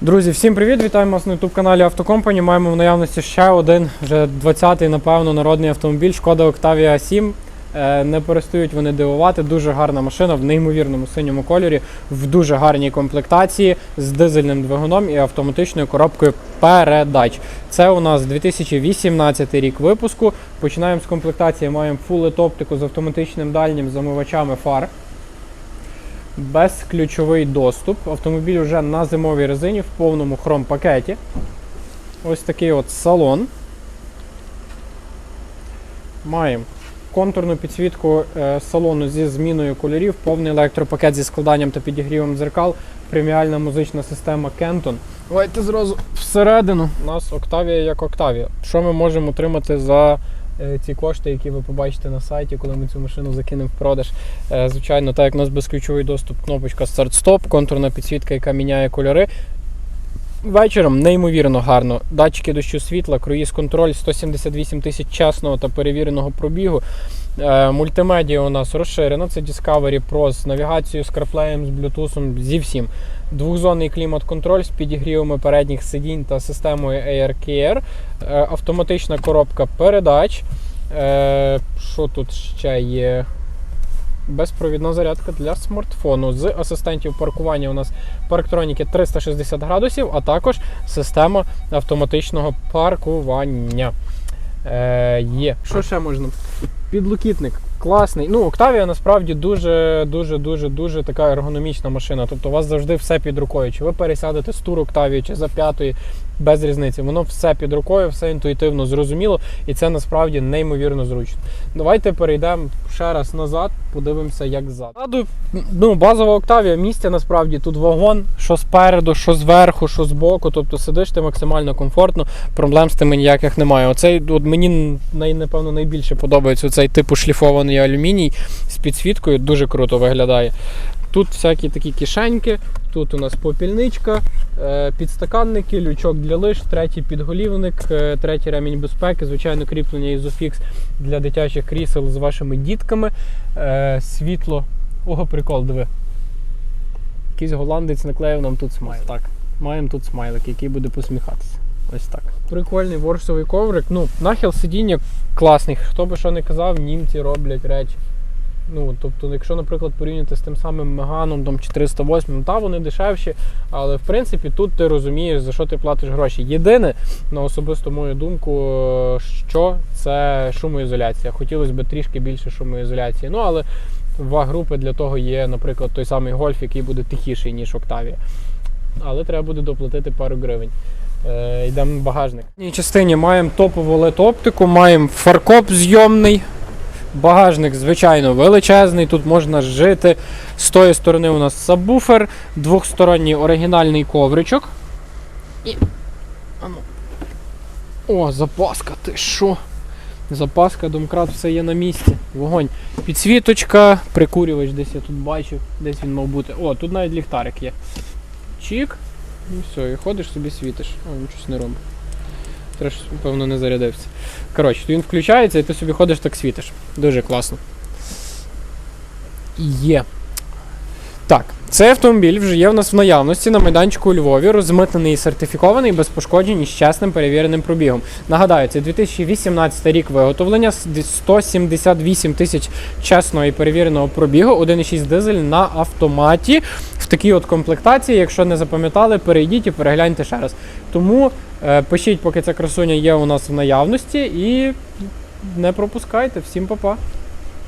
Друзі, всім привіт! Вітаємо вас на youtube каналі Автокомпані. Маємо в наявності ще один, вже 20-й, напевно, народний автомобіль Шкода Octavia 7. Е, Не перестають вони дивувати. Дуже гарна машина в неймовірному синьому кольорі, в дуже гарній комплектації з дизельним двигуном і автоматичною коробкою передач. Це у нас 2018 рік випуску. Починаємо з комплектації. Маємо LED оптику з автоматичним дальнім замивачами фар. Безключовий доступ. Автомобіль вже на зимовій резині в повному хром-пакеті. Ось такий от салон. Маємо контурну підсвітку е, салону зі зміною кольорів, повний електропакет зі складанням та підігрівом дзеркал, преміальна музична система Kenton. Давайте зразу всередину. У нас Octavia як Octavia. Що ми можемо отримати за ці кошти, які ви побачите на сайті, коли ми цю машину закинемо в продаж? Е, Звичайно, так як у нас безключовий доступ, кнопочка старт-стоп, контурна підсвітка, яка міняє кольори. Вечором неймовірно гарно. Датчики дощу світла, круїз контроль, 178 тисяч чесного та перевіреного пробігу. Е, мультимедіа у нас розширена. Це Discovery Pro з навігацією, з CarPlay, з Bluetooth, зі всім. Двохзонний клімат-контроль з підігрівами передніх сидінь та системою AirCare. Е, автоматична коробка передач. Е, що тут ще є? Безпровідна зарядка для смартфону. З асистентів паркування у нас парктроніки 360 градусів, а також система автоматичного паркування. Е, є. Що ще можна? Підлокітник. Класний. Ну, Октавія насправді дуже, дуже, дуже, дуже така ергономічна машина. Тобто у вас завжди все під рукою. Чи ви пересядете з тур Октавії, чи за п'ятої, без різниці. Воно все під рукою, все інтуїтивно зрозуміло, і це насправді неймовірно зручно. Давайте перейдемо ще раз назад, подивимося, як ззаду. Ну, базова Octavia, місця насправді тут вагон, що спереду, що зверху, що збоку. Тобто сидиш ти максимально комфортно, проблем з тими ніяких немає. Оцей от мені напевно найбільше подобається цей типу шліфований алюміній з підсвіткою, дуже круто виглядає. Тут всякі такі кишеньки, тут у нас попільничка, е, підстаканники, лючок для лиш, третій підголівник, е, третій ремінь безпеки, звичайно, кріплення Isofix для дитячих крісел з вашими дітками, е, світло. Ого, прикол, диви. Якийсь голландець наклеїв нам тут смайл. Так. Маємо тут смайлик, який буде посміхатися. Ось так. Прикольний ворсовий коврик. Ну, нахил сидіння класний. Хто би що не казав, німці роблять речі. Ну, тобто, якщо, наприклад, порівняти з тим самим Меганом там, 408, та вони дешевші, але в принципі тут ти розумієш, за що ти платиш гроші. Єдине, на особисту мою думку, що це шумоізоляція. Хотілося б трішки більше шумоізоляції. Ну, але ваг-групи для того є, наприклад, той самий гольф, який буде тихіший, ніж Octavia. Але треба буде доплатити пару гривень. Е, йдемо багажник. В частині маємо топову LED оптику, маємо фаркоп зйомний. Багажник, звичайно, величезний. Тут можна жити. З тої сторони у нас сабвуфер, двохсторонній оригінальний ковричок. І. Ану. О, запаска, ти що? Запаска, домкрат, все є на місці. Вогонь. Підсвіточка, прикурювач десь я тут бачив, десь він мав бути. О, тут навіть ліхтарик є. Чік. І все, і ходиш собі світиш. О, він щось не робить. Треш, певно, не зарядився. Коротше, він включається і ти собі ходиш так світиш. Дуже класно. Є. Так, цей автомобіль вже є в нас в наявності на майданчику у Львові, розмитнений і сертифікований без пошкоджень і чесним перевіреним пробігом. Нагадаю, це 2018 рік виготовлення, с- 178 тисяч чесного і перевіреного пробігу, 1,6 дизель на автоматі в такій от комплектації. Якщо не запам'ятали, перейдіть і перегляньте ще раз. Тому е, пишіть, поки ця красуня є у нас в наявності, і не пропускайте. Всім па-па!